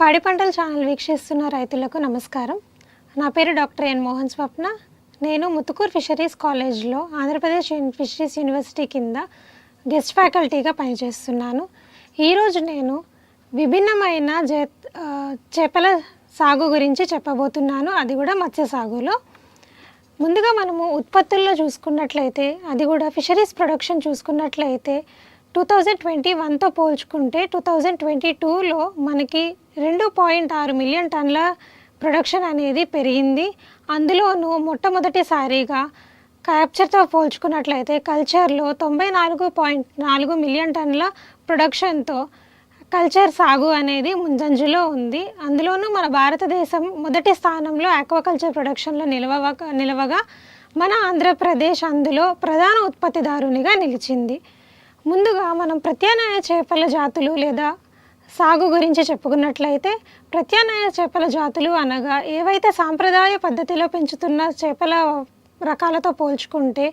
పాడి పంటల ఛానల్ వీక్షిస్తున్న రైతులకు నమస్కారం. నా పేరు డాక్టర్ ఎన్ మోహన్ స్వప్న. నేను ముత్తుకూరు ఫిషరీస్ కాలేజ్లో ఆంధ్రప్రదేశ్ ఫిషరీస్ యూనివర్సిటీ కింద గెస్ట్ ఫ్యాకల్టీగా పనిచేస్తున్నాను. ఈరోజు నేను విభిన్నమైన జే చేపల సాగు గురించి చెప్పబోతున్నాను. అది కూడా మత్స్య సాగులో. ముందుగా మనము ఉత్పత్తుల్లో చూసుకున్నట్లయితే అది కూడా ఫిషరీస్ ప్రొడక్షన్ చూసుకున్నట్లయితే టూ థౌజండ్ ట్వంటీ వన్తో పోల్చుకుంటే టూ థౌజండ్ ట్వంటీ టూలో మనకి రెండు పాయింట్ ఆరు మిలియన్ టన్ల ప్రొడక్షన్ అనేది పెరిగింది. అందులోనూ మొట్టమొదటిసారిగా క్యాప్చర్తో పోల్చుకున్నట్లయితే కల్చర్లో తొంభై నాలుగు పాయింట్ నాలుగు మిలియన్ టన్ల ప్రొడక్షన్తో కల్చర్ సాగు అనేది ముందంజలో ఉంది. అందులోనూ మన భారతదేశం మొదటి స్థానంలో ఆక్వాకల్చర్ ప్రొడక్షన్లో నిలవ నిలవగా మన ఆంధ్రప్రదేశ్ అందులో ప్రధాన ఉత్పత్తిదారునిగా నిలిచింది. ముందుగా మనం ప్రత్యామ్నాయ చేపల జాతులు లేదా సాగు గురించి చెప్పుకున్నట్లయితే ప్రత్యామ్నాయ చేపల జాతులు అనగా ఏవైతే సాంప్రదాయ పద్ధతిలో పెంచుతున్న చేపల రకాలతో పోల్చుకుంటే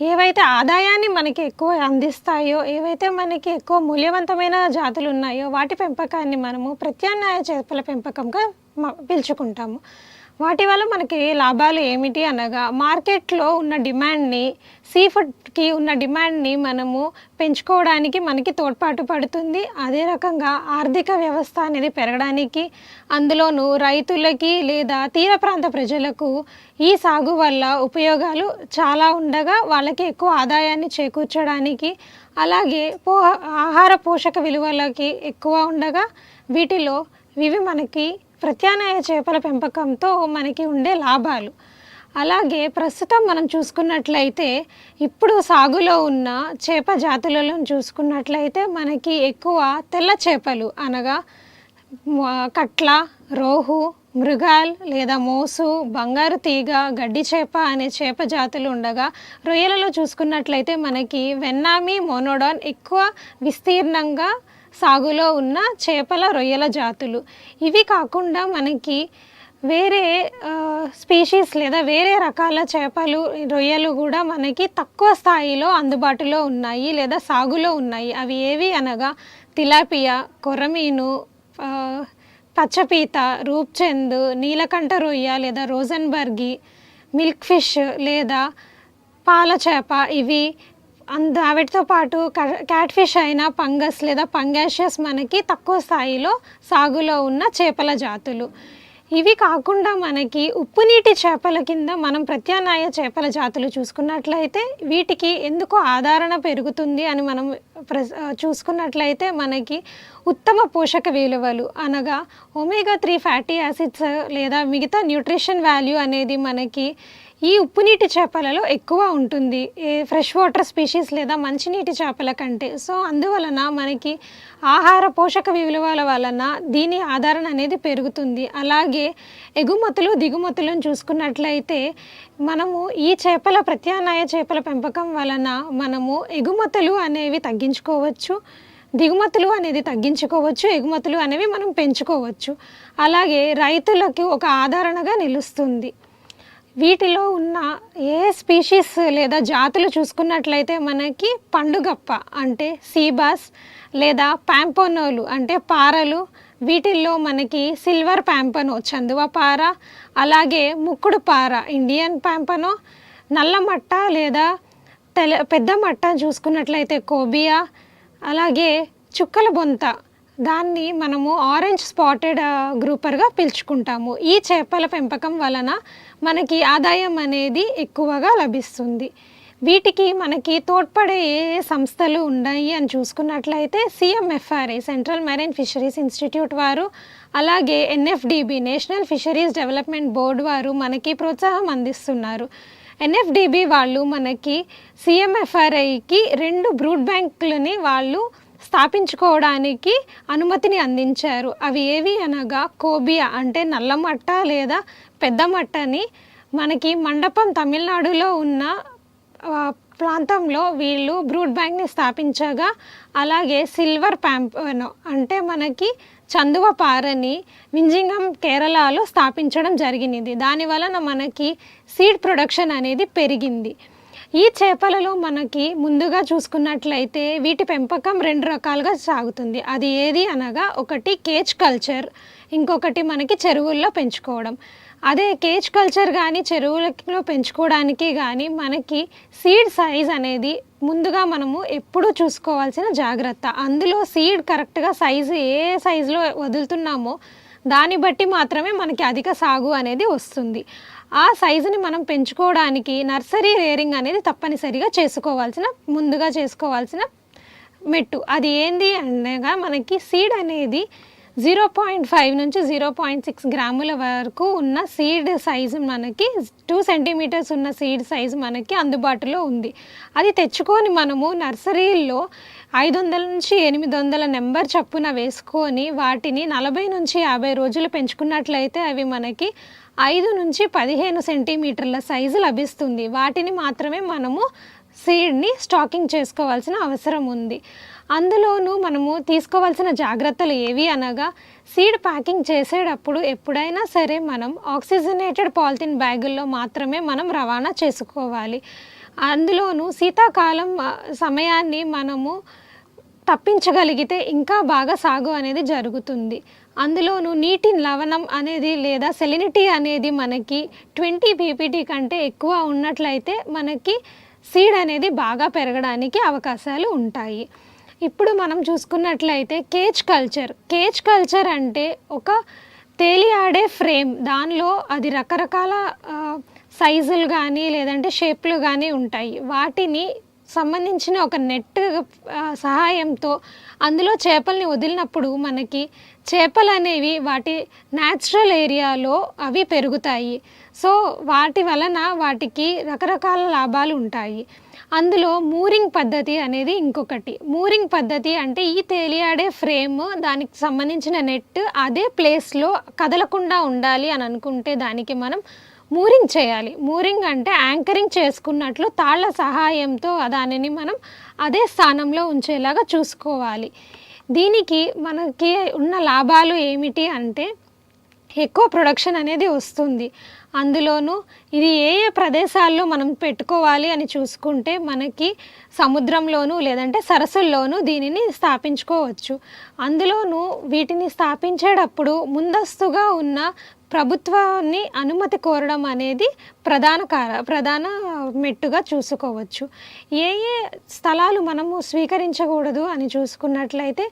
ఏవైతే ఆదాయాన్ని మనకి ఎక్కువ అందిస్తాయో ఏవైతే మనకి ఎక్కువ మూల్యవంతమైన జాతులు ఉన్నాయో వాటి పెంపకాన్ని మనము ప్రత్యామ్నాయ చేపల పెంపకంగా పిలుచుకుంటాము. వాటి వల్ల మనకి లాభాలు ఏమిటి అనగా మార్కెట్లో ఉన్న డిమాండ్ని సీ ఫుడ్కి ఉన్న డిమాండ్ని మనము పెంచుకోవడానికి మనకి తోడ్పాటు పడుతుంది. అదే రకంగా ఆర్థిక వ్యవస్థ అనేది పెరగడానికి అందులోనూ రైతులకి లేదా తీర ప్రాంత ప్రజలకు ఈ సాగు వల్ల ఉపయోగాలు చాలా ఉండగా వాళ్ళకి ఎక్కువ ఆదాయాన్ని చేకూర్చడానికి అలాగే పో ఆహార పోషక విలువలకి ఎక్కువ ఉండగా వీటిలో ఇవి మనకి ప్రత్యామ్నాయ చేపల పెంపకంతో మనకి ఉండే లాభాలు. అలాగే ప్రస్తుతం మనం చూసుకున్నట్లయితే ఇప్పుడు సాగులో ఉన్న చేప జాతులలో చూసుకున్నట్లయితే మనకి ఎక్కువ తెల్ల చేపలు అనగా కట్ల రోహు మృగాల్ లేదా మోసు బంగారు తీగ గడ్డి చేప అనే చేప జాతులు ఉండగా రొయ్యలలో చూసుకున్నట్లయితే మనకి వెన్నామి మోనోడాన్ ఎక్కువ విస్తీర్ణంగా సాగులో ఉన్న చేపల రొయ్యల జాతులు. ఇవి కాకుండా మనకి వేరే స్పీషీస్ లేదా వేరే రకాల చేపలు రొయ్యలు కూడా మనకి తక్కువ స్థాయిలో అందుబాటులో ఉన్నాయి లేదా సాగులో ఉన్నాయి. అవి ఏవి అనగా తిలాపియా కొర్రమీను పచ్చపీత రూప్చంద్ నీలకంఠ రొయ్య లేదా రోజన్బర్గి మిల్క్ ఫిష్ లేదా పాల చేప ఇవి అంద వాటితో పాటు క్యాట్ ఫిష్ అయిన పంగస్ లేదా పంగాషియస్ మనకి తక్కువ స్థాయిలో సాగులో ఉన్న చేపల జాతులు. ఇవి కాకుండా మనకి ఉప్పు నీటి చేపల కింద మనం ప్రత్యామ్నాయ చేపల జాతులు చూసుకున్నట్లయితే వీటికి ఎందుకు ఆదరణ పెరుగుతుంది అని మనం ప్ర చూసుకున్నట్లయితే మనకి ఉత్తమ పోషక విలువలు అనగా ఒమేగా త్రీ ఫ్యాటీ యాసిడ్స్ లేదా మిగతా న్యూట్రిషన్ వాల్యూ అనేది మనకి ఈ ఉప్పు నీటి చేపలలో ఎక్కువ ఉంటుంది. ఏ ఫ్రెష్ వాటర్ స్పీషీస్ లేదా మంచినీటి చేపల కంటే. సో అందువలన మనకి ఆహార పోషక విలువల వలన దీని ఆదరణ అనేది పెరుగుతుంది. అలాగే ఎగుమతులు దిగుమతులను చూసుకున్నట్లయితే మనము ఈ చేపల ప్రత్యామ్నాయ చేపల పెంపకం వలన మనము ఎగుమతులు అనేవి తగ్గించుకోవచ్చు. దిగుమతులు అనేది తగ్గించుకోవచ్చు. ఎగుమతులు అనేవి మనం పెంచుకోవచ్చు. అలాగే రైతులకు ఒక ఆదరణగా నిలుస్తుంది. వీటిలో ఉన్న ఏ స్పీషీస్ లేదా జాతులు చూసుకున్నట్లయితే మనకి పండుగప్ప అంటే సీబాస్ లేదా ప్యాంపోనోలు అంటే పారలు. వీటిల్లో మనకి సిల్వర్ ప్యాంపనో చందువ పార అలాగే ముక్కుడు పార ఇండియన్ ప్యాంపనో నల్ల మట్ట లేదా తెల పెద్ద మట్ట చూసుకున్నట్లయితే కోబియా అలాగే చుక్కల బొంత. దాన్ని మనము ఆరెంజ్ స్పాటెడ్ గ్రూపర్గా పిలుచుకుంటాము. ఈ చేపల పెంపకం వలన మనకి ఆదాయం అనేది ఎక్కువగా లభిస్తుంది. వీటికి మనకి తోడ్పడే ఏ ఏ సంస్థలు ఉన్నాయి అని చూసుకున్నట్లయితే CMFRI central marine fisheries institute వారు అలాగే NFDB national fisheries development board వారు మనకి ప్రోత్సాహం అందిస్తున్నారు. ఎన్ఎఫ్డిబి వాళ్ళు మనకి సిఎంఎఫ్ఆర్ఐకి రెండు బ్రూడ్ బ్యాంకులని వాళ్ళు స్థాపించుకోవడానికి అనుమతిని అందించారు. అవి ఏవి అనగా కోబియా అంటే నల్లమట్ట లేదా పెద్ద మట్టని మనకి మండపం తమిళనాడులో ఉన్న ప్రాంతంలో వీళ్ళు బ్రూడ్ బ్యాంక్ని స్థాపించగా అలాగే సిల్వర్ ప్యాంపనో అంటే మనకి చందువ పారని వింజింగం కేరళలో స్థాపించడం జరిగింది దాని వలన మనకి సీడ్ ప్రొడక్షన్ అనేది పెరిగింది. ఈ చేపలలో మనకి ముందుగా చూసుకున్నట్లయితే వీటి పెంపకం రెండు రకాలుగా సాగుతుంది. అది ఏది అనగా ఒకటి కేజ్ కల్చర్ ఇంకొకటి మనకి చెరువుల్లో పెంచుకోవడం. అదే కేజ్ కల్చర్ కానీ చెరువులలో పెంచుకోవడానికి కానీ మనకి సీడ్ సైజ్ అనేది ముందుగా మనము ఎప్పుడూ చూసుకోవాల్సిన జాగ్రత్త. అందులో సీడ్ కరెక్ట్గా సైజు ఏ సైజులో వదులుతున్నామో దాన్ని బట్టి మాత్రమే మనకి అధిక సాగు అనేది వస్తుంది. ఆ సైజుని మనం పెంచుకోవడానికి నర్సరీ రేరింగ్ అనేది తప్పనిసరిగా చేసుకోవాల్సిన ముందుగా చేసుకోవాల్సిన మెట్టు. అది ఏంది అనగా మనకి సీడ్ అనేది జీరో పాయింట్ ఫైవ్ నుంచి జీరో పాయింట్ సిక్స్ గ్రాముల వరకు ఉన్న సీడ్ సైజు మనకి టూ సెంటీమీటర్స్ ఉన్న సీడ్ సైజు మనకి అందుబాటులో ఉంది. అది తెచ్చుకొని మనము నర్సరీల్లో ఐదు వందల నుంచి ఎనిమిది వందల నెంబర్ చప్పున వేసుకొని వాటిని నలభై నుంచి యాభై రోజులు పెంచుకున్నట్లయితే అవి మనకి ఐదు నుంచి పదిహేను సెంటీమీటర్ల సైజు లభిస్తుంది. వాటిని మాత్రమే మనము సీడ్ని స్టాకింగ్ చేసుకోవాల్సిన అవసరం ఉంది. అందులోనూ మనము తీసుకోవాల్సిన జాగ్రత్తలు ఏవి అనగా సీడ్ ప్యాకింగ్ చేసేటప్పుడు ఎప్పుడైనా సరే మనం ఆక్సిజనేటెడ్ పాలిథిన్ బ్యాగుల్లో మాత్రమే మనం రవాణా చేసుకోవాలి. అందులోనూ శీతాకాలం సమయాన్ని మనము తప్పించగలిగితే ఇంకా బాగా సాగు అనేది జరుగుతుంది. అందులోనూ నీటి లవణం అనేది లేదా సెలినిటీ అనేది మనకి ట్వంటీ పీపీటీ కంటే ఎక్కువ ఉన్నట్లయితే మనకి సీడ్ అనేది బాగా పెరగడానికి అవకాశాలు ఉంటాయి. ఇప్పుడు మనం చూసుకున్నట్లయితే కేజ్ కల్చర్ కేజ్ కల్చర్ అంటే ఒక తేలియాడే ఫ్రేమ్. దానిలో అది రకరకాల సైజులు కానీ లేదంటే షేప్లు కానీ ఉంటాయి. వాటిని సంబంధించిన ఒక నెట్ సహాయంతో అందులో చేపల్ని వదిలినప్పుడు మనకి చేపలు అనేవి వాటి న్యాచురల్ ఏరియాలో అవి పెరుగుతాయి. సో వాటి వలన వాటికి రకరకాల లాభాలు ఉంటాయి. అందులో మూరింగ్ పద్ధతి అనేది ఇంకొకటి. మూరింగ్ పద్ధతి అంటే ఈ తేలియాడే ఫ్రేమ్ దానికి సంబంధించిన నెట్ అదే ప్లేస్లో కదలకుండా ఉండాలి అని అనుకుంటే దానికి మనం మూరింగ్ చేయాలి. మూరింగ్ అంటే యాంకరింగ్ చేసుకున్నట్లు తాళ్ళ సహాయంతో దానిని మనం అదే స్థానంలో ఉంచేలాగా చూసుకోవాలి. దీనికి మనకి ఉన్న లాభాలు ఏమిటి అంటే ఎక్కువ ప్రొడక్షన్ అనేది వస్తుంది. అందులోనూ ఇది ఏ ఏ ప్రదేశాల్లో మనం పెట్టుకోవాలి అని చూసుకుంటే మనకి సముద్రంలోనూ లేదంటే సరస్సుల్లోనూ దీనిని స్థాపించుకోవచ్చు. అందులోనూ వీటిని స్థాపించేటప్పుడు ముందస్తుగా ఉన్న ప్రభుత్వాన్ని అనుమతి కోరడం అనేది ప్రధాన కార ప్రధాన మెట్టుగా చూసుకోవచ్చు. ఏ ఏ స్థలాలు మనము స్వీకరించకూడదు అని చూసుకున్నట్లయితే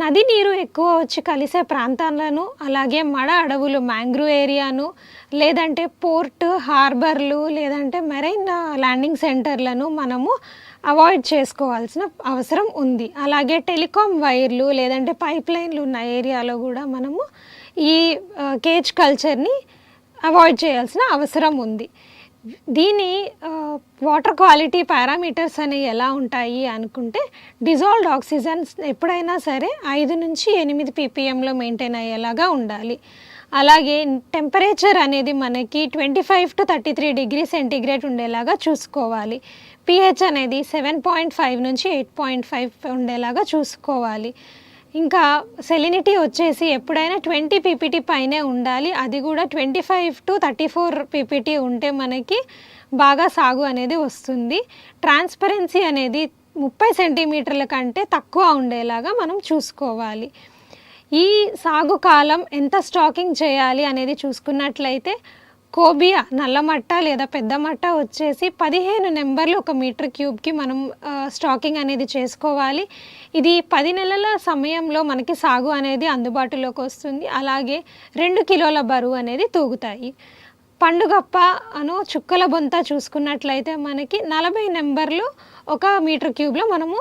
నది నీరు ఎక్కువ వచ్చి కలిసే ప్రాంతాలను అలాగే మడ అడవులు మ్యాంగ్రూవ్ ఏరియాను లేదంటే పోర్ట్ హార్బర్లు లేదంటే మెరైన్ ల్యాండింగ్ సెంటర్లను మనము అవాయిడ్ చేసుకోవాల్సిన అవసరం ఉంది. అలాగే టెలికాం వైర్లు లేదంటే పైప్ లైన్లు ఉన్న ఏరియాలో కూడా మనము ఈ కేజ్ కల్చర్ని అవాయిడ్ చేయాల్సిన అవసరం ఉంది. దీని వాటర్ క్వాలిటీ పారామీటర్స్ అనేవి ఎలా ఉంటాయి అనుకుంటే డిజాల్వ్డ్ ఆక్సిజన్ ఎప్పుడైనా సరే ఐదు నుంచి ఎనిమిది పీపీఎంలో మెయింటైన్ అయ్యేలాగా ఉండాలి. అలాగే టెంపరేచర్ అనేది మనకి twenty five to thirty three degree centigrade ఉండేలాగా చూసుకోవాలి. పిహెచ్ అనేది సెవెన్ పాయింట్ ఫైవ్ నుంచి ఎయిట్ పాయింట్ ఫైవ్ ఉండేలాగా చూసుకోవాలి. ఇంకా సెలినిటీ వచ్చేసి ఎప్పుడైనా ట్వంటీ పీపీటీ పైనే ఉండాలి. అది కూడా twenty five to thirty four PPT ఉంటే మనకి బాగా సాగు అనేది వస్తుంది. ట్రాన్స్పరెన్సీ అనేది ముప్పై సెంటీమీటర్ల కంటే తక్కువ ఉండేలాగా మనం చూసుకోవాలి. ఈ సాగు కాలం ఎంత స్టాకింగ్ చేయాలి అనేది చూసుకున్నట్లయితే కోబియా నల్ల మట్ట లేదా పెద్ద మట్ట వచ్చేసి పదిహేను నెంబర్లు ఒక మీటర్ క్యూబ్కి మనం స్టాకింగ్ అనేది చేసుకోవాలి. ఇది పది నెలల సమయంలో మనకి సాగు అనేది అందుబాటులోకి వస్తుంది. అలాగే రెండు కిలోల బరువు అనేది తూగుతాయి. పండుగప్ప అను చుక్కల బొంత చూసుకున్నట్లయితే మనకి నలభై నెంబర్లు ఒక మీటర్ క్యూబ్లో మనము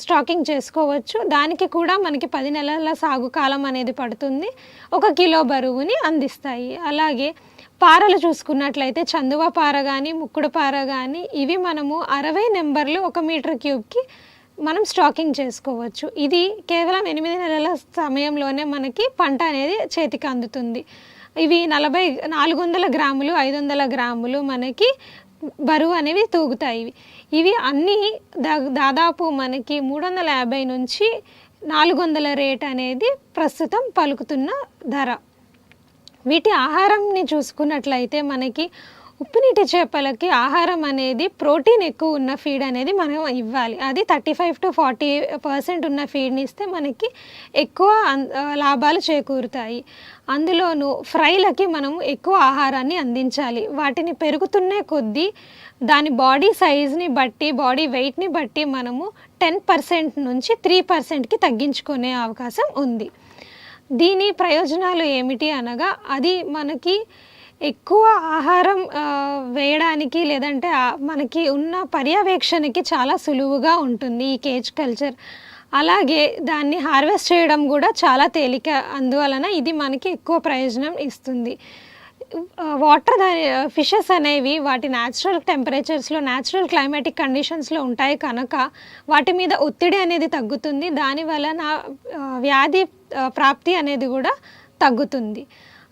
స్టాకింగ్ చేసుకోవచ్చు. దానికి కూడా మనకి పది నెలల సాగు కాలం అనేది పడుతుంది. ఒక కిలో బరువుని అందిస్తాయి. అలాగే పారలు చూసుకున్నట్లయితే చందువ పార కానీ ముక్కుడు పార కానీ ఇవి మనము అరవై నెంబర్లు ఒక మీటర్ క్యూబ్కి మనం స్టాకింగ్ చేసుకోవచ్చు. ఇది కేవలం ఎనిమిది నెలల సమయంలోనే మనకి పంట అనేది చేతికి అందుతుంది. ఇవి నలభై నాలుగు వందల గ్రాములు ఐదు వందల గ్రాములు మనకి బరువు అనేవి తూగుతాయి. ఇవి ఇవి అన్నీ దా దాదాపు మనకి మూడు వందల యాభై నుంచి నాలుగు వందల రేట్ అనేది ప్రస్తుతం పలుకుతున్న ధర. వీటి ఆహారంని చూసుకున్నట్లయితే మనకి ఉప్పు నీటి చేపలకి ఆహారం అనేది ప్రోటీన్ ఎక్కువ ఉన్న ఫీడ్ అనేది మనం ఇవ్వాలి. అది thirty five to forty percent ఉన్న ఫీడ్ని ఇస్తే మనకి ఎక్కువ అన్- లాభాలు చేకూరుతాయి. అందులోనూ ఫ్రైలకి మనం ఎక్కువ ఆహారాన్ని అందించాలి. వాటిని పెరుగుతున్నే కొద్దీ దాని బాడీ సైజ్ని బట్టి బాడీ వెయిట్ని బట్టి మనము టెన్ పర్సెంట్ నుంచి త్రీ పర్సెంట్కి తగ్గించుకునే అవకాశం ఉంది. దీని ప్రయోజనాలు ఏమిటి అనగా అది మనకి ఎక్కువ ఆహారం వేయడానికి లేదంటే మనకి ఉన్న పర్యవేక్షణకి చాలా సులువుగా ఉంటుంది ఈ కేజ్ కల్చర్. అలాగే దాన్ని హార్వెస్ట్ చేయడం కూడా చాలా తేలిక అందువలన ఇది మనకి ఎక్కువ ప్రయోజనం ఇస్తుంది. వాటర్ దాని ఫిషెస్ అనేవి వాటి న్యాచురల్ టెంపరేచర్స్లో న్యాచురల్ క్లైమాటిక్ కండిషన్స్లో ఉంటాయి కనుక వాటి మీద ఒత్తిడి అనేది తగ్గుతుంది. దాని వలన వ్యాధి ప్రాప్తి అనేది కూడా తగ్గుతుంది.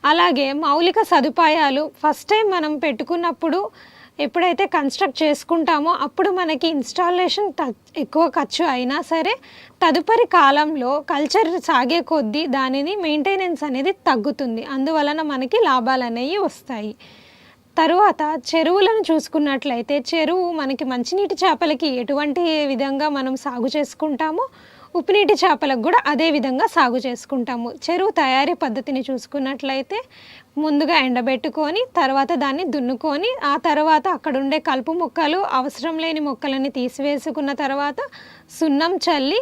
అలాగే మౌలిక సదుపాయాలు ఫస్ట్ టైం మనం పెట్టుకున్నప్పుడు ఎప్పుడైతే కన్స్ట్రక్ట్ చేసుకుంటామో అప్పుడు మనకి ఇన్స్టాలేషన్ ఎక్కువ ఖర్చు అయినా సరే తదుపరి కాలంలో కల్చర్ సాగే కొద్దీ దానిని మెయింటెనెన్స్ అనేది తగ్గుతుంది. అందువలన మనకి లాభాలు అనేవి వస్తాయి. తరువాత చెరువులను చూసుకున్నట్లయితే చెరువు మనకి మంచినీటి చేపలకి ఎటువంటి విధంగా మనం సాగు చేసుకుంటామో ఉప్పునీటి చేపలకు కూడా అదే విధంగా సాగు చేసుకుంటాము. చెరువు తయారీ పద్ధతిని చూసుకున్నట్లయితే ముందుగా ఎండబెట్టుకొని తర్వాత దాన్ని దున్నుకొని ఆ తర్వాత అక్కడ ఉండే కలుపు మొక్కలు అవసరం లేని మొక్కలని తీసివేసుకున్న తర్వాత సున్నం చల్లి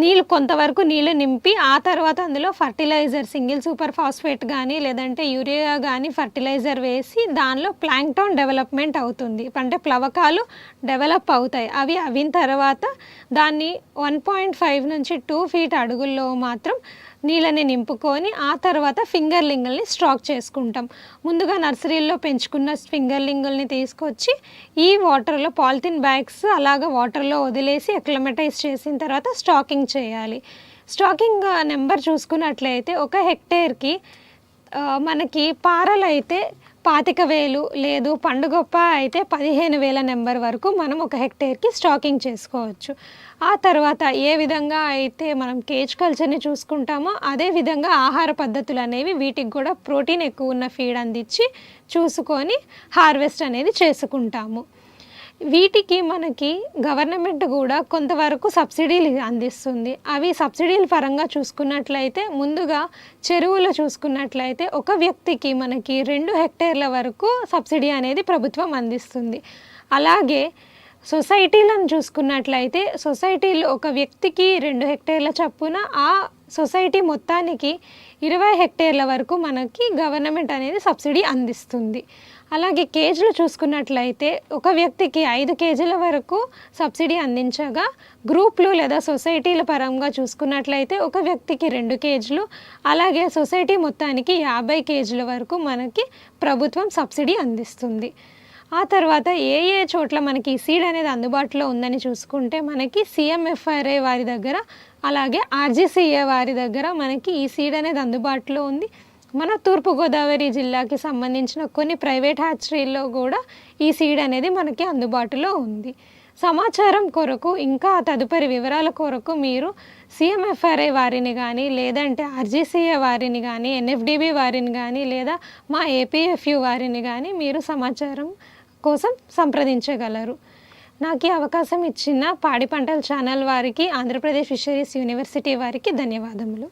నీళ్ళు కొంతవరకు నీళ్ళు నింపి ఆ తర్వాత అందులో ఫర్టిలైజర్ సింగిల్ సూపర్ ఫాస్ఫేట్ కానీ లేదంటే యూరియా కానీ ఫర్టిలైజర్ వేసి దానిలో ప్లాంక్టౌన్ డెవలప్మెంట్ అవుతుంది. అంటే ప్లవకాలు డెవలప్ అవుతాయి. అవి అవిన తర్వాత దాన్ని వన్ పాయింట్ ఫైవ్ నుంచి టూ ఫీట్ అడుగుల్లో మాత్రం నీళ్ళని నింపుకొని ఆ తర్వాత ఫింగర్లింగుల్ని స్టాక్ చేసుకుంటాం. ముందుగా నర్సరీల్లో పెంచుకున్న ఫింగర్లింగుల్ని తీసుకొచ్చి ఈ వాటర్లో పాలిథిన్ బ్యాగ్స్ అలాగ వాటర్లో వదిలేసి అక్లమటైజ్ చేసిన తర్వాత స్టాకింగ్ చేయాలి. స్టాకింగ్ నెంబర్ చూసుకున్నట్లయితే ఒక హెక్టేర్కి మనకి పారలు అయితే పాతిక వేలు లేదు. పండుగొప్ప అయితే పదిహేను వేల నెంబర్ వరకు మనం ఒక హెక్టేర్కి స్టాకింగ్ చేసుకోవచ్చు. ఆ తర్వాత ఏ విధంగా అయితే మనం కేజ్ కల్చర్ని చూసుకుంటామో అదే విధంగా ఆహార పద్ధతులు అనేవి వీటికి కూడా ప్రోటీన్ ఎక్కువ ఉన్న ఫీడ్ అందించి చూసుకొని హార్వెస్ట్ అనేది చేసుకుంటాము. వీటికి మనకి గవర్నమెంట్ కూడా కొంతవరకు సబ్సిడీలు అందిస్తుంది. అవి సబ్సిడీల పరంగా చూసుకున్నట్లయితే ముందుగా చెరువులు చూసుకున్నట్లయితే ఒక వ్యక్తికి మనకి రెండు హెక్టేర్ల వరకు సబ్సిడీ అనేది ప్రభుత్వం అందిస్తుంది. అలాగే సొసైటీలను చూసుకున్నట్లయితే సొసైటీలో ఒక వ్యక్తికి రెండు హెక్టేర్ల చప్పున ఆ సొసైటీ మొత్తానికి ఇరవై హెక్టేర్ల వరకు మనకి గవర్నమెంట్ అనేది సబ్సిడీ అందిస్తుంది. అలాగే కేజీలు చూసుకున్నట్లయితే ఒక వ్యక్తికి ఐదు కేజీల వరకు సబ్సిడీ అందించగా గ్రూప్లు లేదా సొసైటీల పరంగా చూసుకున్నట్లయితే ఒక వ్యక్తికి రెండు కేజీలు అలాగే సొసైటీ మొత్తానికి యాభై కేజీల వరకు మనకి ప్రభుత్వం సబ్సిడీ అందిస్తుంది. ఆ తర్వాత ఏ ఏ చోట్ల మనకి ఈ సీడ్ అనేది అందుబాటులో ఉందని చూసుకుంటే మనకి సిఎంఎఫ్ఆర్ఏ వారి దగ్గర అలాగే ఆర్జీసీఏ వారి దగ్గర మనకి ఈ సీడ్ అనేది అందుబాటులో ఉంది. మన తూర్పుగోదావరి జిల్లాకి సంబంధించిన కొన్ని ప్రైవేట్ హ్యాచరీల్లో కూడా ఈ సీడ్ అనేది మనకి అందుబాటులో ఉంది. సమాచారం కొరకు ఇంకా తదుపరి వివరాల కొరకు మీరు సిఎంఎఫ్ఆర్ఐ వారిని కానీ లేదంటే ఆర్జీసీఏ వారిని కానీ ఎన్ఎఫ్డిబి వారిని కానీ లేదా మా ఏపీఎఫ్యు వారిని కానీ మీరు సమాచారం కోసం సంప్రదించగలరు. నాకు ఈ అవకాశం ఇచ్చిన పాడి పంటల ఛానల్ వారికి ఆంధ్రప్రదేశ్ ఫిషరీస్ యూనివర్సిటీ వారికి ధన్యవాదములు.